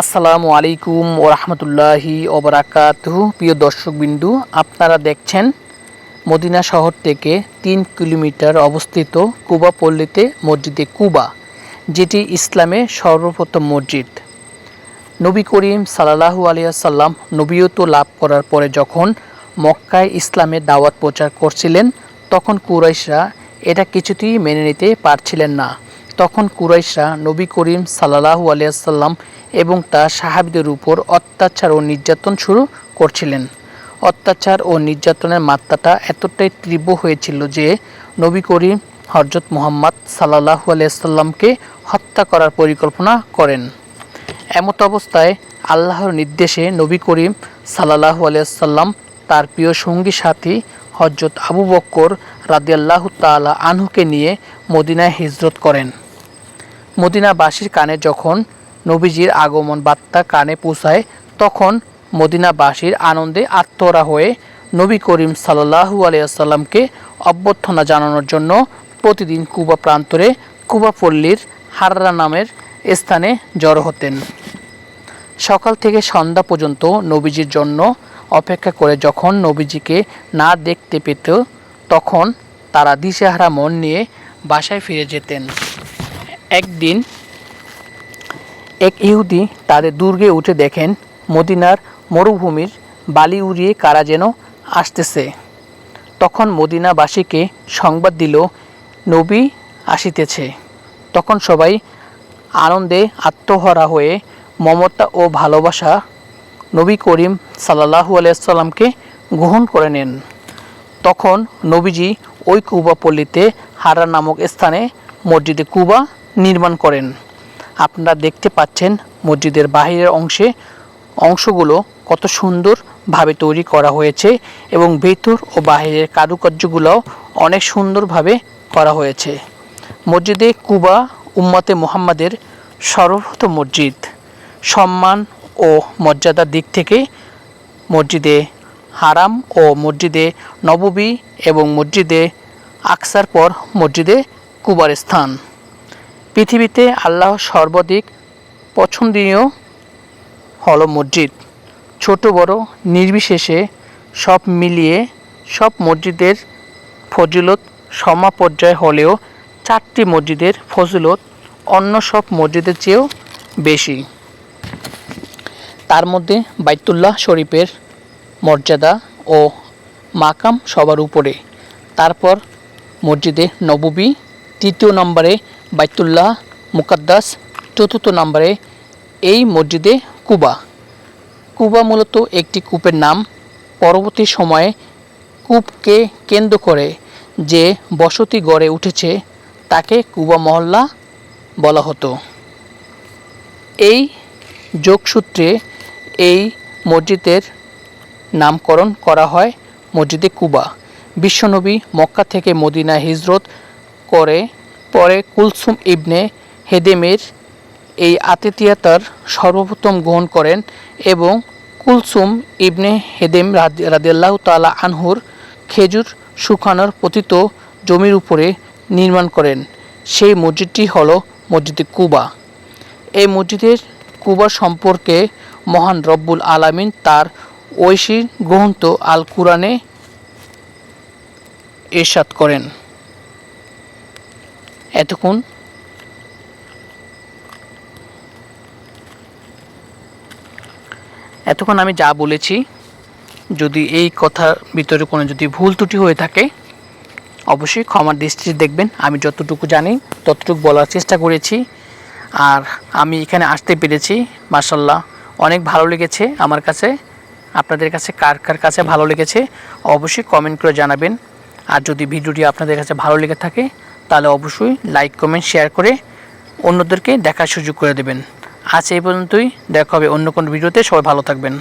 আসসালামু আলাইকুম ও রহমতুল্লাহি ওবরাকাতহু প্রিয় দর্শকবিন্দু, আপনারা দেখছেন মদিনা শহর থেকে তিন কিলোমিটার অবস্থিত কুবা পল্লীতে মসজিদে কুবা, যেটি ইসলামের সর্বপ্রথম মসজিদ। নবী করিম সাল্লাহু আলিয়াল্লাম নবীয়ত লাভ করার পরে যখন মক্কায় ইসলামের দাওয়াত প্রচার করছিলেন, তখন কুরাইশরা এটা কিছুতেই মেনে নিতে পারছিলেন না। তখন কুরাইশরা নবী করিম সাল্লাহু আলিয়াল্লাম এবং তার সাহাবিদের উপর অত্যাচার ও নির্যাতন শুরু করছিলেন। অত্যাচার ও নির্যাতনের মাত্রাটা এতটাই তীব্র হয়েছিল যে নবী করিম হরজত মোহাম্মদ সাল্লাহু আলিয়াল্লামকে হত্যা করার পরিকল্পনা করেন। এমত অবস্থায় আল্লাহর নির্দেশে নবী করিম সাল্লাহু আলিয়াল্লাম তার প্রিয় সঙ্গী সাথী হজরত আবু বক্কর রাদিয়াল্লাহ তালা আনহুকে নিয়ে মদিনায় হিজরত করেন। মদিনাবাসীর কানে যখন নবীজির আগমন বার্তা কানে পৌঁছায়, তখন মদিনাবাসীর আনন্দে আত্মরা হয়ে নবী করিম সাল্লাহু আলিয়াল্লামকে অভ্যর্থনা জানানোর জন্য প্রতিদিন কুবা প্রান্তরে কুবা পল্লীর হাররা নামের স্থানে জড়ো হতেন। সকাল থেকে সন্ধ্যা পর্যন্ত নবীজির জন্য অপেক্ষা করে যখন নবীজিকে না দেখতে পেত, তখন তারা দিশেহারা মন নিয়ে বাসায় ফিরে যেতেন। একদিন এক ইহুদি তাদের দুর্গে উঠে দেখেন মদিনার মরুভূমির বালি উড়িয়ে কারা যেন আসতেছে। তখন মদিনাবাসীকে সংবাদ দিল, নবী আসিতেছে। তখন সবাই আনন্দে আত্মহরা হয়ে মমতা ও ভালোবাসা নবী করিম সাল্লাহু আলাইসাল্লামকে গ্রহণ করে নেন। তখন নবীজি ওই কুবা পল্লীতে হারা নামক স্থানে মসজিদে কুবা নির্মাণ করেন। আপনারা দেখতে পাচ্ছেন মসজিদের বাহিরের অংশে অংশগুলো কত সুন্দরভাবে তৈরি করা হয়েছে এবং ভেতর ও বাহিরের কারুকার্যগুলোও অনেক সুন্দরভাবে করা হয়েছে। মসজিদে কুবা উম্মতে মোহাম্মদের সর্বপ্রথম মসজিদ। সম্মান ও মর্যাদার দিক থেকে মসজিদে হারাম ও মসজিদে নববী এবং মসজিদে আকসার পর মসজিদে কুবার স্থান। পৃথিবীতে আল্লাহ সর্বাধিক পছন্দনীয় হল মসজিদ। ছোট, বড়, নির্বিশেষে সব মিলিয়ে সব মসজিদের ফজিলত সমাপর্যায় হলেও চারটি মসজিদের ফজিলত অন্য সব মসজিদের চেয়েও বেশি। তার মধ্যে বাইতুল্লাহ শরীফের মর্যাদা ও মাকাম সবার উপরে। তারপর মসজিদে নববী, তৃতীয় নম্বরে বাইতুল্লাহ মুকাদ্দাস চতুর্থ নম্বরে এই মসজিদে কুবা। কুবা মূলত একটি কূপের নাম। পরবর্তী সময়ে কূপকে কেন্দ্র করে যে বসতি গড়ে উঠেছে, তাকে কুবা মহল্লা বলা হতো। এই যোগসূত্রে এই মসজিদের নামকরণ করা হয় মসজিদে কুবা। বিশ্বনবী মক্কা থেকে মদিনা হিজরত করে পরে কুলসুম ইবনে হেদেমের এই আতিথিয়াতার সর্বপ্রথম গ্রহণ করেন এবং কুলসুম ইবনে হেদেম রাদিয়াল্লাহ তালা আনহুর খেজুর শুকানোর পতিত জমির উপরে নির্মাণ করেন। সেই মসজিদটি হল মসজিদে কুবা। এই মসজিদের কুবা সম্পর্কে মহান রব্বুল আলামিন তার ঐশী গ্রন্থ আল কুরআনে এরশাদ করেন। এতক্ষণ? এতক্ষণ আমি যা বলেছি, যদি এই কথার ভিতরে কোনো যদি ভুল ত্রুটি হয়ে থাকে, অবশ্যই ক্ষমার দৃষ্টিতে দেখবেন। আমি যতটুকু জানি, ততটুকু বলার চেষ্টা করেছি। আর আমি এখানে আসতে পেরেছি। মার্শাল্লাহ অনেক ভালো লেগেছে আমার কাছে। আপনাদের কাছে কার কার কাছে ভালো লেগেছে, অবশ্যই কমেন্ট করে জানাবেন। আর যদি ভিডিওটি আপনাদের কাছে ভালো লেগে থাকে তাহলে অবশ্যই লাইক কমেন্ট শেয়ার করে অন্যদেরকে দেখার সুযোগ করে দেবেন। আজ এই পর্যন্তই। দেখা হবে অন্য কোনো ভিডিওতে। সবাই ভালো থাকবেন।